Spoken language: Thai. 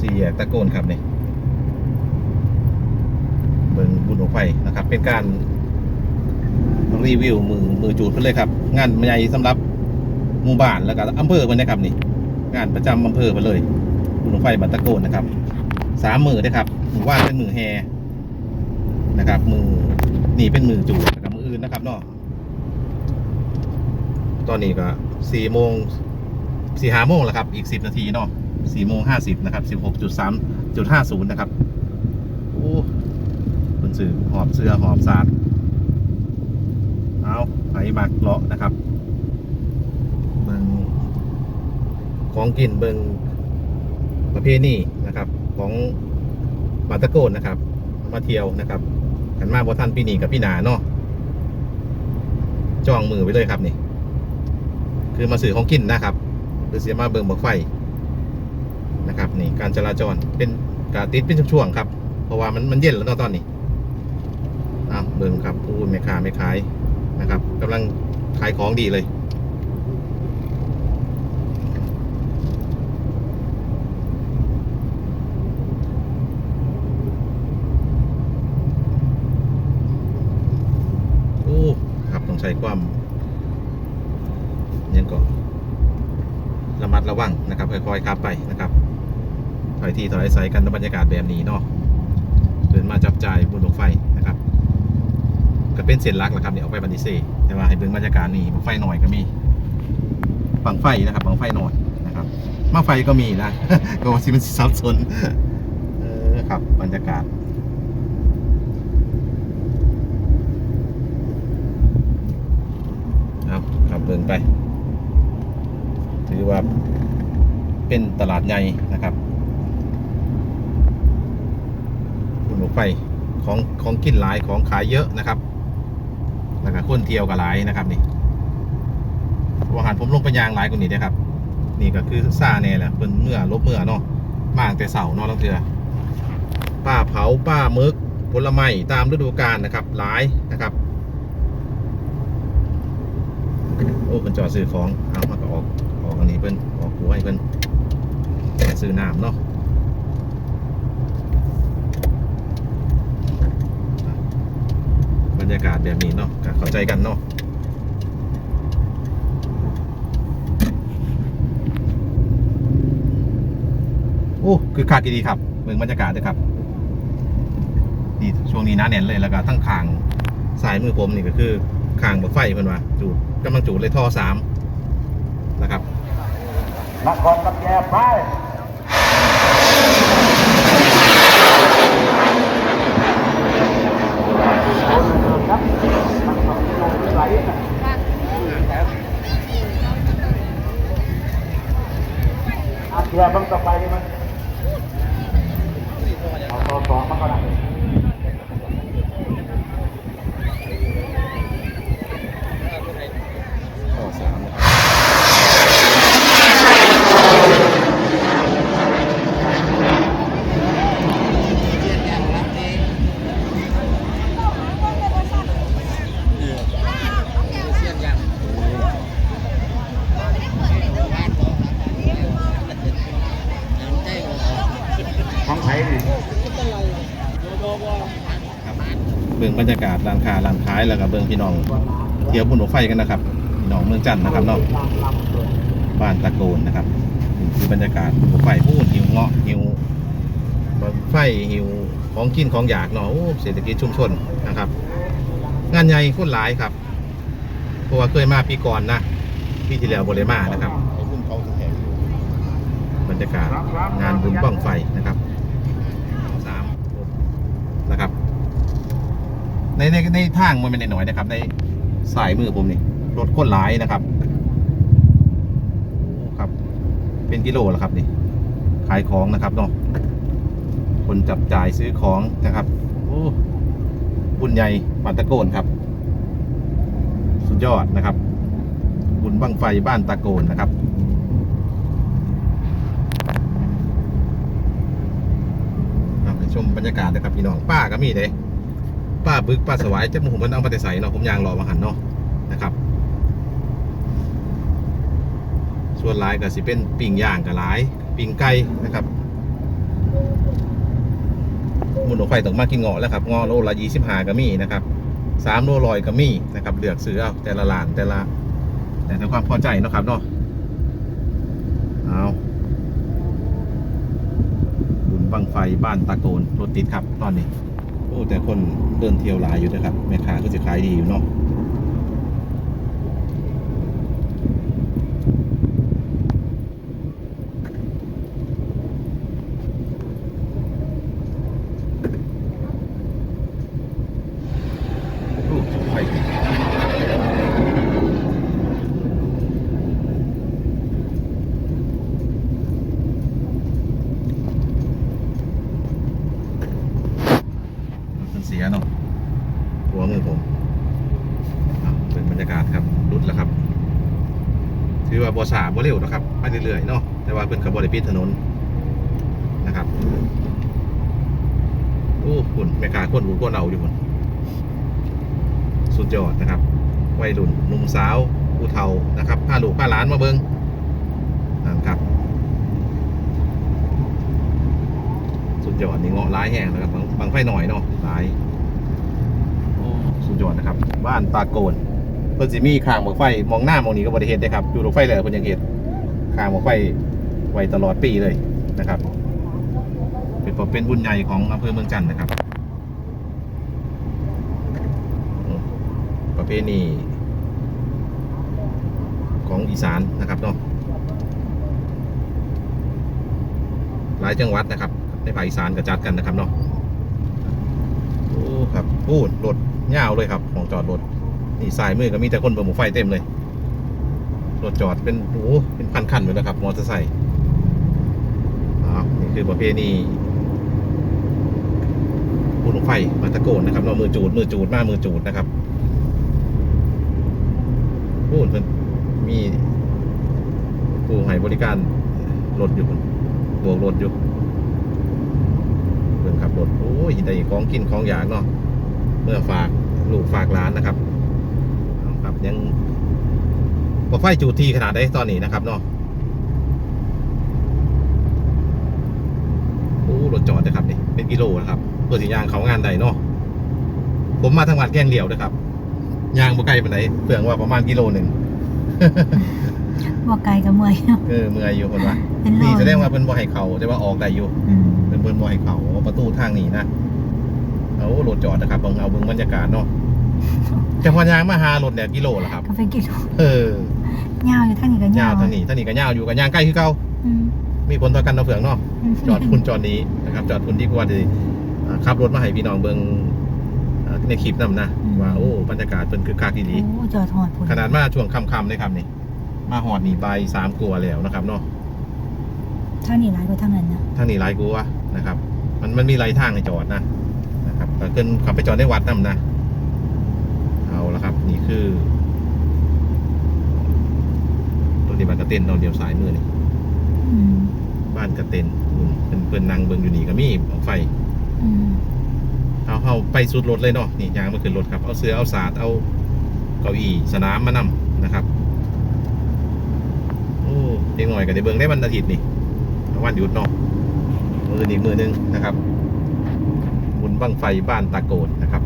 สี่แยกตะโกนครับนี่เบิ่งบุญของไฟนะครับ เป็นการรีวิวมือมือจูดเพิ่นเลยครับ งานใหญ่สำหรับหมู่บ้านแล้วก็อำเภอเพิ่นนะครับนี่ งานประจำอำเภอเพิ่นเลยบุญของไฟบันตะโกนนะครับสามมือนะครับมือว่านเป็นมือแฮนะครับ มือนี่เป็นมือจูดนะครับมืออื่นนะครับเนาะตอนนี้ก็สี่โมงสี่ห้าโมงแล้วครับ อีกสิบนาทีเนาะ สี่โมงห้าสิบนะครับสิบหกจุดสามจุดห้าศูนย์นะครับ โอ้คนสื่อหอบเสื้อหอบสาดเอาไปมากเลาะนะครับ เบิงของกินเบิงประเภทนี้นะครับ ของบาตะโกนนะครับ มาเที่ยวนะครับกันมาบ่ทันปีนี้กับพี่หนาเนาะจองมือไว้เลยครับนี่ คือมาสื่อของกินนะครับหรือเสียมาเบิงบักไฟ นะครับนี่การจราจรเป็นกาติดเป็นช่วงๆครับ เพราะว่ามันมันเย็นแล้วเนาะตอนนี้อะเบิงครับผู้ไม่ค้าไม่ขายนะครับกำลังขายของดีเลยโอ้ครับต้องใช้ความยังก็ระมัดระวังนะครับค่อยๆครับไปนะครับ ถอยที่ถอยใส่กันในบรรยากาศแบบนี้เนาะเดินมาจับจ่ายบนรถไฟนะครับก็เป็นเส้นลักแหละครับเนี่ยออกไปบันดิเซแต่ว่าให้เบิ่งบรรยากาศนี่บังไฟหน่อยก็มีบังไฟนะครับบังไฟหน่อยนะครับมาไฟก็มีนะก็ว่าสิมันซับซ้อนเออครับบรรยากาศเอาขับเดินไป ถือว่าเป็นตลาดใหญ่นะครับ คุณรถไฟของของกินหลายของขายเยอะนะครับแล้วก็คนเที่ยวก็หลายนะครับนี่วาหารผมลงไปยางหลายกว่านี้นะครับ นี่ก็คือซ่าแน่แหละเป็นเมื่อลบเมื่อเนาะมากแต่เสาเนาะลังเถือป้าเผาป้ามึกผลไม้ตามฤดูกาลนะครับ หลายนะครับ โอ้เป็นจอดซื้อของเอามาก็ออกออกอันนี้เพิ่นออกหัวให้เพิ่นซื้อน้ำเนาะ บรรยากาศแบบนี้เนาะเข้าใจกันเนาะโอ้คือคาดดีครับเมืองบรรยากาศด้วยครับนี่ช่วงนี้น้าแน่นเลยแล้วก็ทั้งคางสายมือผมนี่ก็คือคางบนไฟเพิ่นว่าจูดกำลังจูดเลยท่อสามนะครับนครกับแกไป อาเทียบังต่อไปนี่มันเอาตัวสองมาก็ได้ ท่อสามนะครับ ของไทยนี่ เบรรยากาศร้านค้าร้านขายแล้วก็เบิ่งพี่น้องเที่ยวบุญรถไฟกันนะครับพี่น้องเมืองจันทน์นะครับเนาะบ้านตะโกนนะครับนี่คือบรรยากาศบุญรถไฟพูดหิวเงาะหิวรถไฟหิวของกินของอยากเนาะโอ้เศรษฐกิจชุมชนนะครับ งานใหญ่คนหลายครับเพราะว่าเคยมาปีก่อนนะปีที่แล้วบริมานะครับบรรยากาศงานบุญบั้งไฟนะครับสามนะครับ ในในในทางมันเป็นหน่อยนะครับ ในสายมือผมนี่รถคนหลายนะครับโอ้ครับ เป็นกิโลแล้วครับนี่ขายของนะครับเนาะคนจับจ่ายซื้อของนะครับโอ้บุญใหญ่บ้านตะโกนครับ สุดยอดนะครับ บุญบังไฟบ้านตะโกนนะครับเอาไปชมบรรยากาศนะครับพี่น้องป้าก็มีเลย ป้าบึกป้าสวายจะมุผมมันเอามาแต่ใส่เนาะผมยางรอมาหันเนาะนะครับ ส่วนหลายก็สิเป็นปิ่งย่างกับหลายปิ่งไก่นะครับมุนหนไฟต้องมากินเงาะแล้วครับเงาะโลละยี่สิบห้าก็มีนะครับสามโลลอยก็มีนะครับเลือกซื้อเอาแต่ละร้านแต่ละแต่ในความพอใจเนาะครับเนาะเอาบุญบังไฟบ้านตะโกนรถติดครับตอนนี้ อ้แต่คนเดินเที่ยวหลายอยู่นะครับแม่ค้าก็จะขายดีอยู่เนาะ โอ้ไฟมัน เสียเนาะหัวมือผมเป็นบรรยากาศครับรุดแล้วครับ ถือว่าบอสาบ่เร็วนะครับไปเรื่อยๆเนาะแต่ว่าเป็นกับบริปิดถนนนะครับโอ้คุณแม่ค้าคนหูคนเอาอยู่คุณสุดยอดนะครับ วัยรุ่นหนุ่มสาวผู้เฒ่านะครับพาลูกพาหลานมาเบิงนั่นครับ สุด ยอดนี่เงาะร้ายแห้งนะครับบางบางไฟหน่อยเนาะร้ายโอ้สุดยอดนะครับ บ้านตาโกนเพิ่นสิมีข้างหมอกไฟมองหน้ามองนี้ก็บริเฮ็ดได้ครับอยู่รถไฟเลยเพิ่นยังเฮ็ดข้างหมอกไฟไว้ตลอดปีเลยนะครับ เป็นเพราะเป็นบุญใหญ่ของอำเภอเมืองจันทน์นะครับ ประเพณีของอีสานนะครับเนาะหลายจังหวัดนะครับ ในภาคอีสานก็จัดกันนะครับเนาะโอ้ครับโอ้รถยาวเลยครับของจอดรถนี่สายมือก็มีแต่คนเบิกหมูไฟเต็มเลยรถจอดเป็นโอ้เป็นพันคันเลยนะครับมอเตอร์ไซค์นี่คือประเพณีบุญหลวงไฟมาตะโกนนะครับเรามือจูดมือจูดมามือจูดนะครับพูดเพิ่นมีผู้ให้บริการรถอยู่เพิ่นโบกรถอยู่ ขับรถโอ้ยได้ของกินของอยากเนาะเมื่อฝากลูกฝากร้านนะครับเอาครับยังพอไฟจูดทีขนาดได้ตอนนี้นะครับเนาะโอ้รถจอดนะครับนี่เป็นกิโลนะครับเพื่อสิยางเขางานใดเนาะผมมาทางวัดแกล้งเหลียวนะครับยางบ่ไกลปานใดเปลืองว่าประมาณกิโลหนึ่งว่าไกลกับเมื่อยเนาะเออเมื่อยอยู่คนว่าเป็นโลนี่แสดงว่าเพิ่นบ่ให้เขาแต่ว่าออกได้อยู่อืมเพิ่นเพิ่นบ่ให้เขาประตูทางนี้นะเอารถจอดนะครับเบิ่งเอาเบิ่งบรรยากาศเนาะจังหวัดยางมาหารถเนี่ยกิโลละครับก็เป็นกิโลเออยาวอยู่ท่างนี้ก็ยายาววทางนี้ทางนี้ก็ยาวอยู่กับยางใกล้คือเก่าอืมมีผลต่อกันเนาะเฟืองเนาะ จอดคุณจอดนี้นะครับ จอดคุณดีกว่าที่อ่าขับรถมาให้พี่น้องเบิ่งอ่าในคลิปนํนะว่าโอ้บรรยากาศเพิ่นคือคักดีโอ้จอดหอดพุ่นขนาดมาช่วงค่ำๆเลยครับนี่มาหอดนี่ใบายสามกลัวาแล้วนะครับเนาะท่างนี้ร้ายกว่าทางนั้นนะทางนี้หลายกลัวา นะครับ มันมันมีหลายทางให้จอดนะนะครับก็เกินขับไปจอดในวัดนํนะเอาละครับ นี่คือตัวนี้บ้านกระเต็นเราเดียวสายมือนี่อืมบ้านกระเต็นอืมเป็นเปินนางเบิงอยู่นี่ก็มีออกไฟอืมเอาเอาไปสุดรถเลยเนาะนี่ยางมาขึ้นรถครับ เอาเสือเอาสาดเอาเก้าอี้สนามมานำนะครับโอ้เด็กหน่อยก็ได้เบิงได้วันอาทิตย์นี่วันหยุดเนาะ มืออีกมือหนึงนะครับบุญบังไฟบ้านตาโกดนะครับ